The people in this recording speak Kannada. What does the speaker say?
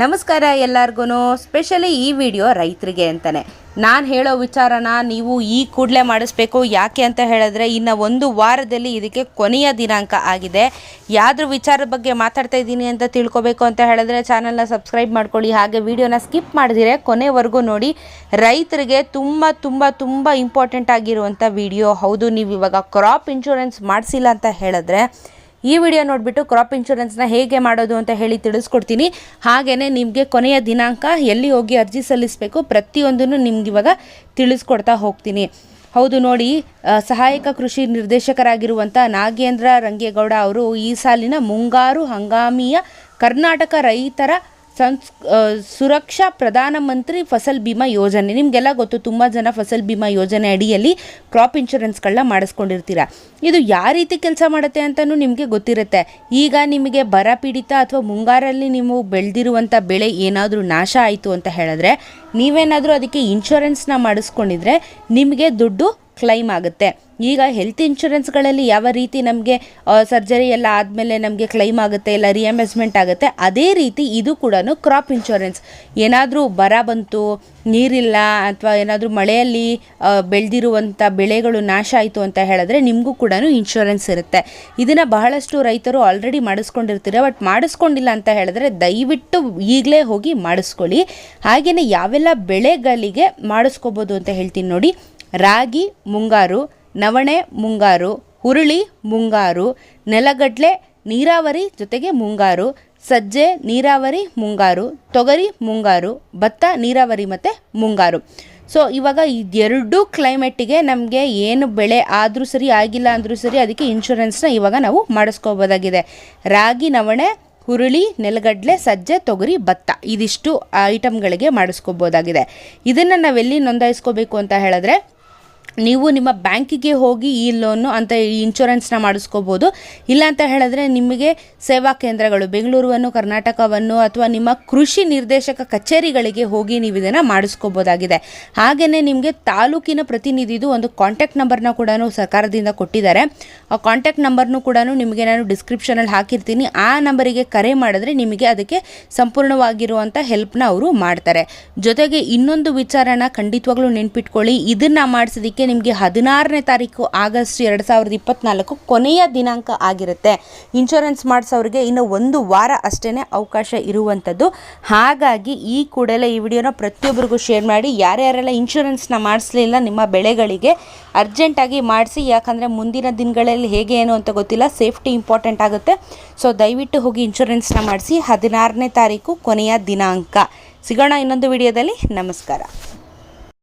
ನಮಸ್ಕಾರ ಎಲ್ಲರಿಗೂ ಸ್ಪೆಷಲಿ ಈ ವಿಡಿಯೋ ರೈತರಿಗೆ ಅಂತಲೇ ನಾನು ಹೇಳೋ ವಿಚಾರನ ನೀವು ಈ ಕೂಡಲೇ ಮಾಡಿಸ್ಬೇಕು, ಯಾಕೆ ಅಂತ ಹೇಳಿದ್ರೆ ಇನ್ನು ಒಂದು ವಾರದಲ್ಲಿ ಇದಕ್ಕೆ ಕೊನೆಯ ದಿನಾಂಕ ಆಗಿದೆ. ಯಾವ್ದ್ರ ವಿಚಾರದ ಬಗ್ಗೆ ಮಾತಾಡ್ತಾ ಇದ್ದೀನಿ ಅಂತ ತಿಳ್ಕೊಬೇಕು ಅಂತ ಹೇಳಿದ್ರೆ ಚಾನಲ್ನ ಸಬ್ಸ್ಕ್ರೈಬ್ ಮಾಡ್ಕೊಳ್ಳಿ. ಹಾಗೆ ವಿಡಿಯೋನ ಸ್ಕಿಪ್ ಮಾಡಿದಿರೆ, ಕೊನೆವರೆಗೂ ನೋಡಿ. ರೈತರಿಗೆ ತುಂಬ ತುಂಬ ತುಂಬ ಇಂಪಾರ್ಟೆಂಟ್ ಆಗಿರುವಂಥ ವಿಡಿಯೋ. ಹೌದು, ನೀವು ಇವಾಗ ಕ್ರಾಪ್ ಇನ್ಶೂರೆನ್ಸ್ ಮಾಡಿಸಿಲ್ಲ ಅಂತ ಹೇಳಿದ್ರೆ ಈ ವಿಡಿಯೋ ನೋಡಿಬಿಟ್ಟು ಕ್ರಾಪ್ ಇನ್ಶೂರೆನ್ಸ್ನ ಹೇಗೆ ಮಾಡೋದು ಅಂತ ಹೇಳಿ ತಿಳಿಸ್ಕೊಡ್ತೀನಿ. ಹಾಗೆಯೇ ನಿಮಗೆ ಕೊನೆಯ ದಿನಾಂಕ ಎಲ್ಲಿ ಹೋಗಿ ಅರ್ಜಿ ಸಲ್ಲಿಸಬೇಕು ಪ್ರತಿಯೊಂದನ್ನು ನಿಮ್ಗೆ ಇವಾಗ ತಿಳಿಸ್ಕೊಡ್ತಾ ಹೋಗ್ತೀನಿ. ಹೌದು ನೋಡಿ ಸಹಾಯಕ ಕೃಷಿ ನಿರ್ದೇಶಕರಾಗಿರುವಂಥ ನಾಗೇಂದ್ರ ರಂಗೇಗೌಡ ಅವರು ಈ ಸಾಲಿನ ಮುಂಗಾರು ಹಂಗಾಮಿಯ ಕರ್ನಾಟಕ ರೈತರ ಸಂಸ್ ಸುರಕ್ಷಾ ಪ್ರಧಾನಮಂತ್ರಿ ಫಸಲ್ ಬಿಮಾ ಯೋಜನೆ. ನಿಮಗೆಲ್ಲ ಗೊತ್ತು, ತುಂಬ ಜನ ಫಸಲ್ ಬಿಮಾ ಯೋಜನೆ ಅಡಿಯಲ್ಲಿ ಕ್ರಾಪ್ ಇನ್ಶೂರೆನ್ಸ್ಗಳನ್ನ ಮಾಡಿಸ್ಕೊಂಡಿರ್ತೀರ. ಇದು ಯಾವ ರೀತಿ ಕೆಲಸ ಮಾಡುತ್ತೆ ಅಂತಲೂ ನಿಮಗೆ ಗೊತ್ತಿರುತ್ತೆ. ಈಗ ನಿಮಗೆ ಬರ ಪೀಡಿತ ಅಥವಾ ಮುಂಗಾರಲ್ಲಿ ನೀವು ಬೆಳೆದಿರುವಂಥ ಬೆಳೆ ಏನಾದರೂ ನಾಶ ಆಯಿತು ಅಂತ ಹೇಳಿದ್ರೆ, ನೀವೇನಾದರೂ ಅದಕ್ಕೆ ಇನ್ಶೂರೆನ್ಸ್ನ ಮಾಡಿಸ್ಕೊಂಡಿದ್ರೆ ನಿಮಗೆ ದುಡ್ಡು ಕ್ಲೈಮ್ ಆಗುತ್ತೆ. ಈಗ ಹೆಲ್ತ್ ಇನ್ಶೂರೆನ್ಸ್ಗಳಲ್ಲಿ ಯಾವ ರೀತಿ ನಮಗೆ ಸರ್ಜರಿ ಎಲ್ಲ ಆದಮೇಲೆ ನಮಗೆ ಕ್ಲೈಮ್ ಆಗುತ್ತೆ ಇಲ್ಲ ರಿಯಂಬರ್ಸ್ಮೆಂಟ್ ಆಗುತ್ತೆ, ಅದೇ ರೀತಿ ಇದು ಕೂಡ ಕ್ರಾಪ್ ಇನ್ಶೂರೆನ್ಸ್ ಏನಾದರೂ ಬರ ಬಂತು, ನೀರಿಲ್ಲ ಅಥವಾ ಏನಾದರೂ ಮಳೆಯಲ್ಲಿ ಬೆಳೆದಿರುವಂಥ ಬೆಳೆಗಳು ನಾಶ ಆಯಿತು ಅಂತ ಹೇಳಿದ್ರೆ ನಿಮಗೂ ಕೂಡ ಇನ್ಶೂರೆನ್ಸ್ ಇರುತ್ತೆ. ಇದನ್ನು ಬಹಳಷ್ಟು ರೈತರು ಆಲ್ರೆಡಿ ಮಾಡಿಸ್ಕೊಂಡಿರ್ತೀರ ಬಟ್ ಮಾಡಿಸ್ಕೊಂಡಿಲ್ಲ ಅಂತ ಹೇಳಿದ್ರೆ ದಯವಿಟ್ಟು ಈಗಲೇ ಹೋಗಿ ಮಾಡಿಸ್ಕೊಳ್ಳಿ. ಹಾಗೆಯೇ ಯಾವೆಲ್ಲ ಬೆಳೆಗಳಿಗೆ ಮಾಡಿಸ್ಕೋಬೋದು ಅಂತ ಹೇಳ್ತೀನಿ ನೋಡಿ. ರಾಗಿ ಮುಂಗಾರು, ನವಣೆ ಮುಂಗಾರು, ಹುರುಳಿ ಮುಂಗಾರು, ನೆಲಗಡಲೆ ನೀರಾವರಿ ಜೊತೆಗೆ ಮುಂಗಾರು, ಸಜ್ಜೆ ನೀರಾವರಿ ಮುಂಗಾರು, ತೊಗರಿ ಮುಂಗಾರು, ಭತ್ತ ನೀರಾವರಿ ಮತ್ತು ಮುಂಗಾರು. ಸೊ ಇವಾಗ ಇದೆರಡೂ ಕ್ಲೈಮೇಟಿಗೆ ನಮಗೆ ಏನು ಬೆಳೆ ಆದರೂ ಸರಿ, ಆಗಿಲ್ಲ ಅಂದರೂ ಸರಿ, ಅದಕ್ಕೆ ಇನ್ಶೂರೆನ್ಸ್ನ ಇವಾಗ ನಾವು ಮಾಡಿಸ್ಕೋಬೋದಾಗಿದೆ. ರಾಗಿ, ನವಣೆ, ಹುರುಳಿ, ನೆಲಗಡಲೆ, ಸಜ್ಜೆ, ತೊಗರಿ, ಭತ್ತ ಇದಿಷ್ಟು ಐಟಮ್ಗಳಿಗೆ ಮಾಡಿಸ್ಕೋಬೋದಾಗಿದೆ. ಇದನ್ನು ನಾವೆಲ್ಲಿ ನೋಂದಾಯಿಸ್ಕೋಬೇಕು ಅಂತ ಹೇಳಿದ್ರೆ ನೀವು ನಿಮ್ಮ ಬ್ಯಾಂಕಿಗೆ ಹೋಗಿ ಈ ಲೋನು ಅಂತ ಈ ಇನ್ಶೂರೆನ್ಸ್ನ ಮಾಡಿಸ್ಕೋಬೋದು. ಇಲ್ಲ ಅಂತ ಹೇಳಿದ್ರೆ ನಿಮಗೆ ಸೇವಾ ಕೇಂದ್ರಗಳು, ಬೆಂಗಳೂರುವನ್ನು, ಕರ್ನಾಟಕವನ್ನು ಅಥವಾ ನಿಮ್ಮ ಕೃಷಿ ನಿರ್ದೇಶಕ ಕಚೇರಿಗಳಿಗೆ ಹೋಗಿ ನೀವು ಇದನ್ನು ಮಾಡಿಸ್ಕೋಬೋದಾಗಿದೆ. ಹಾಗೆಯೇ ನಿಮಗೆ ತಾಲೂಕಿನ ಪ್ರತಿನಿಧಿದು ಒಂದು ಕಾಂಟ್ಯಾಕ್ಟ್ ನಂಬರ್ನ ಕೂಡ ಸರ್ಕಾರದಿಂದ ಕೊಟ್ಟಿದ್ದಾರೆ. ಆ ಕಾಂಟ್ಯಾಕ್ಟ್ ನಂಬರ್ನು ಕೂಡ ನಿಮಗೆ ನಾನು ಡಿಸ್ಕ್ರಿಪ್ಷನಲ್ಲಿ ಹಾಕಿರ್ತೀನಿ. ಆ ನಂಬರಿಗೆ ಕರೆ ಮಾಡಿದ್ರೆ ನಿಮಗೆ ಅದಕ್ಕೆ ಸಂಪೂರ್ಣವಾಗಿರುವಂಥ ಹೆಲ್ಪ್ನ ಅವರು ಮಾಡ್ತಾರೆ. ಜೊತೆಗೆ ಇನ್ನೊಂದು ವಿಚಾರನ ಖಂಡಿತವಾಗ್ಲೂ ನೆನ್ಪಿಟ್ಕೊಳ್ಳಿ. ಇದನ್ನು ಮಾಡಿಸೋದಕ್ಕೆ ನಿಮಗೆ ಹದಿನಾರನೇ ತಾರೀಕು ಆಗಸ್ಟ್ ಎರಡು ಸಾವಿರದ ಇಪ್ಪತ್ನಾಲ್ಕು ಕೊನೆಯ ದಿನಾಂಕ ಆಗಿರುತ್ತೆ. ಇನ್ಶೂರೆನ್ಸ್ ಮಾಡಿಸೋರಿಗೆ ಇನ್ನು ಒಂದು ವಾರ ಅಷ್ಟೇ ಅವಕಾಶ ಇರುವಂಥದ್ದು. ಹಾಗಾಗಿ ಈ ಕೂಡಲೇ ಈ ವಿಡಿಯೋನ ಪ್ರತಿಯೊಬ್ಬರಿಗೂ ಶೇರ್ ಮಾಡಿ. ಯಾರ್ಯಾರೆಲ್ಲ ಇನ್ಶೂರೆನ್ಸ್ನ ಮಾಡಿಸ್ಲಿಲ್ಲ ನಿಮ್ಮ ಬೆಳೆಗಳಿಗೆ ಅರ್ಜೆಂಟಾಗಿ ಮಾಡಿಸಿ, ಯಾಕಂದರೆ ಮುಂದಿನ ದಿನಗಳಲ್ಲಿ ಹೇಗೆ ಏನು ಅಂತ ಗೊತ್ತಿಲ್ಲ. ಸೇಫ್ಟಿ ಇಂಪಾರ್ಟೆಂಟ್ ಆಗುತ್ತೆ. ಸೊ ದಯವಿಟ್ಟು ಹೋಗಿ ಇನ್ಶೂರೆನ್ಸ್ನ ಮಾಡಿಸಿ. ಹದಿನಾರನೇ ತಾರೀಕು ಕೊನೆಯ ದಿನಾಂಕ. ಸಿಗೋಣ ಇನ್ನೊಂದು ವಿಡಿಯೋದಲ್ಲಿ. ನಮಸ್ಕಾರ.